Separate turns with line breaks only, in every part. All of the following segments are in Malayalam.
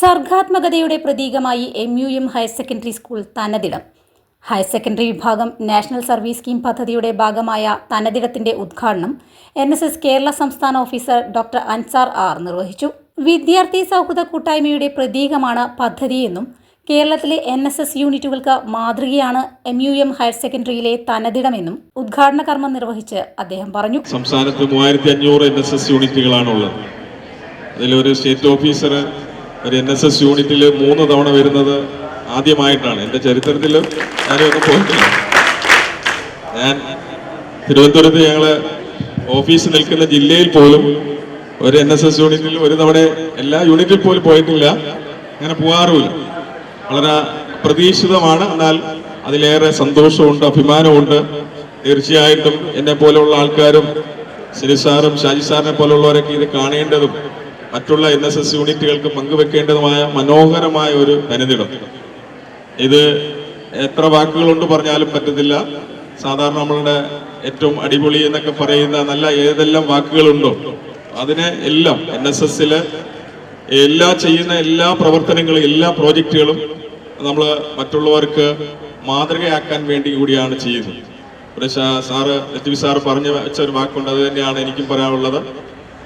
സർഗാത്മകതയുടെ പ്രതീകമായി M U M higher secondary school തനതിടം. Higher secondary വിഭാഗം നാഷണൽ സർവീസ് സ്കീം പദ്ധതിയുടെ ഭാഗമായ തനതിടത്തിന്റെ ഉദ്ഘാടനം എൻ എസ് എസ് കേരള സംസ്ഥാന ഓഫീസർ ഡോക്ടർ അൻസാർ ആർ നിർവഹിച്ചു. വിദ്യാർത്ഥി സൗഹൃദ കൂട്ടായ്മയുടെ പ്രതീകമാണ് പദ്ധതിയെന്നും കേരളത്തിലെ എൻ എസ് എസ് യൂണിറ്റുകൾക്ക് മാതൃകയാണ് എം യു എം ഹയർ സെക്കൻഡറിയിലെ തനതിടമെന്നും ഉദ്ഘാടന കർമ്മം നിർവഹിച്ച് അദ്ദേഹം പറഞ്ഞു.
സംസ്ഥാനത്ത് മൂവായിരത്തി അഞ്ഞൂറ് എൻ എസ് എസ് യൂണിറ്റുകളാണുള്ളത്. അതിലൊരു സ്റ്റേറ്റ് ഓഫീസർ ഒരു എൻ എസ് എസ് യൂണിറ്റിൽ മൂന്ന് തവണ വരുന്നത് ആദ്യമായിട്ടാണ്. എന്റെ ചരിത്രത്തിൽ ഞാനൊന്നും പോയിട്ടില്ല. ഞാൻ തിരുവനന്തപുരത്ത് ഞങ്ങൾ ഓഫീസ് നിൽക്കുന്ന ജില്ലയിൽ പോലും ഒരു എൻ എസ് എസ് യൂണിറ്റിൽ ഒരു തവണ എല്ലാ യൂണിറ്റിൽ പോലും പോയിട്ടില്ല. അങ്ങനെ പോകാറുമില്ല വളരെ പ്രതീക്ഷിതമാണ് എന്നാൽ അതിലേറെ സന്തോഷമുണ്ട് അഭിമാനമുണ്ട്. തീർച്ചയായിട്ടും എന്നെ പോലെയുള്ള ആൾക്കാരും സാറും ഷാജി സാറിനെ പോലുള്ളവരൊക്കെ ഇത് കാണേണ്ടതും മറ്റുള്ള എൻ എസ് എസ് യൂണിറ്റുകൾക്ക് പങ്കുവെക്കേണ്ടതുമായ മനോഹരമായ ഒരു തനിനിടം ഇത് എത്ര വാക്കുകൾ കൊണ്ട് പറഞ്ഞാലും പറ്റത്തില്ല. സാധാരണ നമ്മളുടെ ഏറ്റവും അടിപൊളി എന്നൊക്കെ പറയുന്ന നല്ല ഏതെല്ലാം വാക്കുകളുണ്ടോ അതിനെ എല്ലാം എൻ എസ് എല്ലാ ചെയ്യുന്ന എല്ലാ പ്രവർത്തനങ്ങളും എല്ലാ പ്രോജക്റ്റുകളും നമ്മൾ മറ്റുള്ളവർക്ക് മാതൃകയാക്കാൻ വേണ്ടി കൂടിയാണ് ചെയ്യുന്നത്. ശാ- സാറ് ലത്തീഫ് സാറ് പറഞ്ഞു വെച്ച ഒരു വാക്കുണ്ട് അത് തന്നെയാണ് എനിക്കും പറയാനുള്ളത്.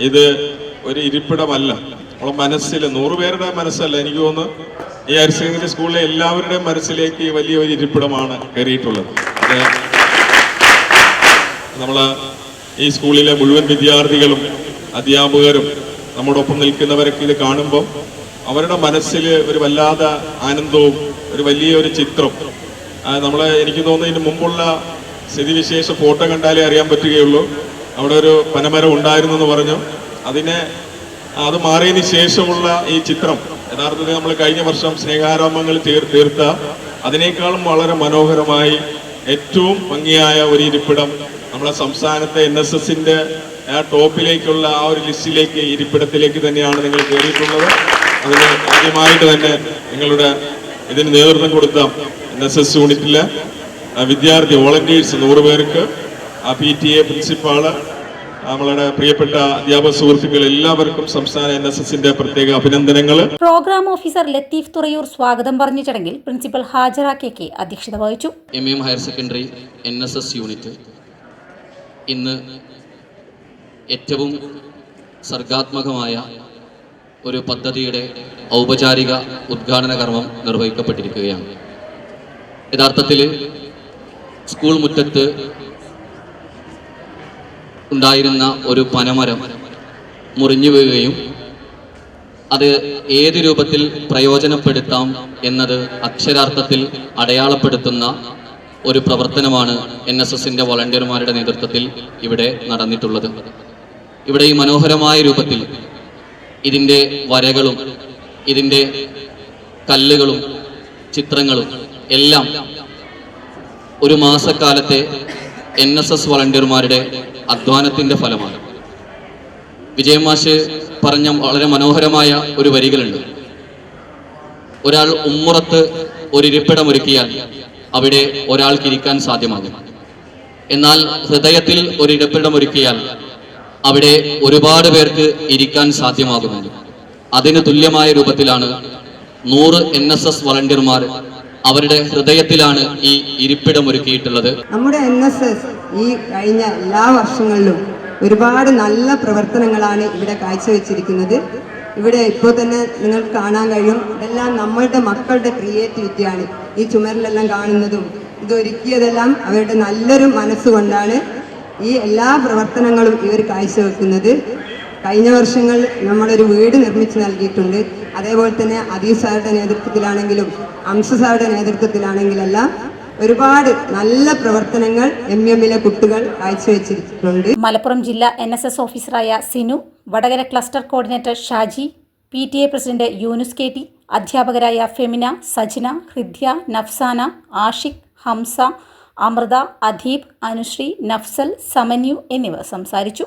ഇത് ഒരു ഇരിപ്പിടമല്ല. നമ്മളെ മനസ്സിൽ നൂറുപേരുടെ മനസ്സല്ല എനിക്ക് തോന്നുന്നു. ഈ ഹയർ സെക്കൻഡറി സ്കൂളിലെ എല്ലാവരുടെയും മനസ്സിലേക്ക് വലിയ ഒരു ഇരിപ്പിടമാണ് കയറിയിട്ടുള്ളത്. നമ്മൾ ഈ സ്കൂളിലെ മുഴുവൻ വിദ്യാർത്ഥികളും അധ്യാപകരും നമ്മോടൊപ്പം നിൽക്കുന്നവരൊക്കെ ഇത് കാണുമ്പോൾ അവരുടെ മനസ്സിൽ ഒരു വല്ലാത്ത ആനന്ദവും ഒരു വലിയ ഒരു ചിത്രം. നമ്മൾ എനിക്ക് തോന്നുന്നു ഇതിന് മുമ്പുള്ള സ്ഥിതിവിശേഷ ഫോട്ടോ കണ്ടാലേ അറിയാൻ പറ്റുകയുള്ളൂ. അവിടെ ഒരു പനമരം ഉണ്ടായിരുന്നു എന്ന് പറഞ്ഞു. അതിനെ അത് മാറിയതിന് ശേഷമുള്ള ഈ ചിത്രം യഥാർത്ഥത്തിൽ നമ്മൾ കഴിഞ്ഞ വർഷം സ്നേഹാരോമങ്ങൾ തീർ തീർത്ത അതിനേക്കാളും വളരെ മനോഹരമായി ഏറ്റവും ഭംഗിയായ ഒരു ഇരിപ്പിടം നമ്മുടെ സംസ്ഥാനത്തെ എൻ എസ് എസിന്റെ ടോപ്പിലേക്കുള്ള ആ ഒരു ലിസ്റ്റിലേക്ക് ഇരിപ്പിടത്തിലേക്ക് തന്നെയാണ് നിങ്ങൾ കയറിയിട്ടുള്ളത്. അതിന് ആദ്യമായിട്ട് തന്നെ നിങ്ങളുടെ ഇതിന് നേതൃത്വം കൊടുത്ത എൻ എസ് എസ് യൂണിറ്റിലെ വിദ്യാർത്ഥി വോളണ്ടിയേഴ്സ് നൂറ് പേർക്ക് ആ പി ടി എ പ്രിൻസിപ്പാൾ നമ്മളുടെ പ്രിയപ്പെട്ട അധ്യാപക സുഹൃത്തുക്കൾ എല്ലാവർക്കും സംസ്ഥാന എൻ എസ് എസിന്റെ പ്രത്യേക അഭിനന്ദനങ്ങൾ
പ്രോഗ്രാം ഓഫീസർ ലത്തീഫ് തുറയൂർ സ്വാഗതം പറഞ്ഞ ചടങ്ങിൽ പ്രിൻസിപ്പൽ ഹാജറ കെ കെ അധ്യക്ഷത വഹിച്ചു.
M M higher secondary N S S unit ഇന്ന് ഏറ്റവും സർഗാത്മകമായ ഒരു പദ്ധതിയുടെ ഔപചാരിക ഉദ്ഘാടന കർമ്മം നിർവഹിക്കപ്പെട്ടിരിക്കുകയാണ്. യഥാർത്ഥത്തിൽ സ്കൂൾ മുറ്റത്ത് ഉണ്ടായിരുന്ന ഒരു പനമരം മുറിഞ്ഞു വീഴുകയും അത് ഏത് രൂപത്തിൽ പ്രയോജനപ്പെടുത്താം എന്നത് അക്ഷരാർത്ഥത്തിൽ അടയാളപ്പെടുത്തുന്ന ഒരു പ്രവർത്തനമാണ് എൻ എസ് എസിന്റെ വളണ്ടിയർമാരുടെ നേതൃത്വത്തിൽ ഇവിടെ നടന്നിട്ടുള്ളത്. ഇവിടെ ഈ മനോഹരമായ രൂപത്തിൽ ഇതിന്റെ വരകളും ഇതിന്റെ കല്ലുകളും ചിത്രങ്ങളും എല്ലാം ഒരു മാസക്കാലത്തെ എൻ എസ് എസ് വളണ്ടിയർമാരുടെ അധ്വാനത്തിന്റെ ഫലമാണ്. വിജയമാഷ് പറഞ്ഞ വളരെ മനോഹരമായ ഒരു വരികളുണ്ട്. ഒരാൾ ഉമ്മുറത്ത് ഒരു ഇരിപ്പിടം ഒരുക്കിയാൽ അവിടെ ഒരാൾക്ക് ഇരിക്കാൻ സാധ്യമാകും. എന്നാൽ ഹൃദയത്തിൽ ഒരു ഇരിപ്പിടം ഒരുക്കിയാൽ അവിടെ ഒരുപാട് പേർക്ക് ഇരിക്കാൻ സാധ്യമാകുന്നുണ്ട്. അതിന് തുല്യമായ രൂപത്തിലാണ് നൂറ് എൻ എസ് എസ് വളണ്ടിയർമാർ അവരുടെ ഹൃദയത്തിലാണ് ഈ ഇരിപ്പിടം ഒരുക്കിയിട്ടുള്ളത്.
നമ്മുടെ എൻ എസ് എസ് ഈ കഴിഞ്ഞ എല്ലാ വർഷങ്ങളിലും ഒരുപാട് നല്ല പ്രവർത്തനങ്ങളാണ് ഇവിടെ കാഴ്ചവെച്ചിരിക്കുന്നത്. ഇവിടെ ഇപ്പോൾ തന്നെ നിങ്ങൾക്ക് കാണാൻ കഴിയും. ഇതെല്ലാം നമ്മളുടെ മക്കളുടെ ക്രിയേറ്റിവിറ്റിയാണ്. ഈ ചുമരിലെല്ലാം കാണുന്നതും ഇതൊരുക്കിയതെല്ലാം അവരുടെ നല്ലൊരു മനസ്സുകൊണ്ടാണ് ഈ എല്ലാ പ്രവർത്തനങ്ങളും ഇവർ കാഴ്ചവെക്കുന്നത്. കഴിഞ്ഞ വർഷങ്ങൾ നമ്മളൊരു വീട് നിർമ്മിച്ച് നൽകിയിട്ടുണ്ട്. അതേപോലെ തന്നെ അദീസ് സാറുടെ നേതൃത്വത്തിലാണെങ്കിലും അംസ സാറുടെ നേതൃത്വത്തിലാണെങ്കിലെല്ലാം ഒരുപാട് നല്ല പ്രവർത്തനങ്ങൾ എം എമ്മിലെ കുട്ടികൾ കാഴ്ചവെച്ചിട്ടുണ്ട്.
മലപ്പുറം ജില്ലാ എൻ എസ് എസ് ഓഫീസറായ Sinu Vadakara cluster coordinator Shaji P T A president Yunus K T അധ്യാപകരായ ഫെമിന സജ്ന ഹൃദ്യ നഫ്സാന ആഷിഖ് ഹംസ അമൃത അദീബ് അനുശ്രീ നഫ്സൽ സമന്യു എന്നിവർ സംസാരിച്ചു.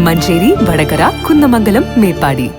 Manjeri Vadakara Kunnamangalam Meppadi.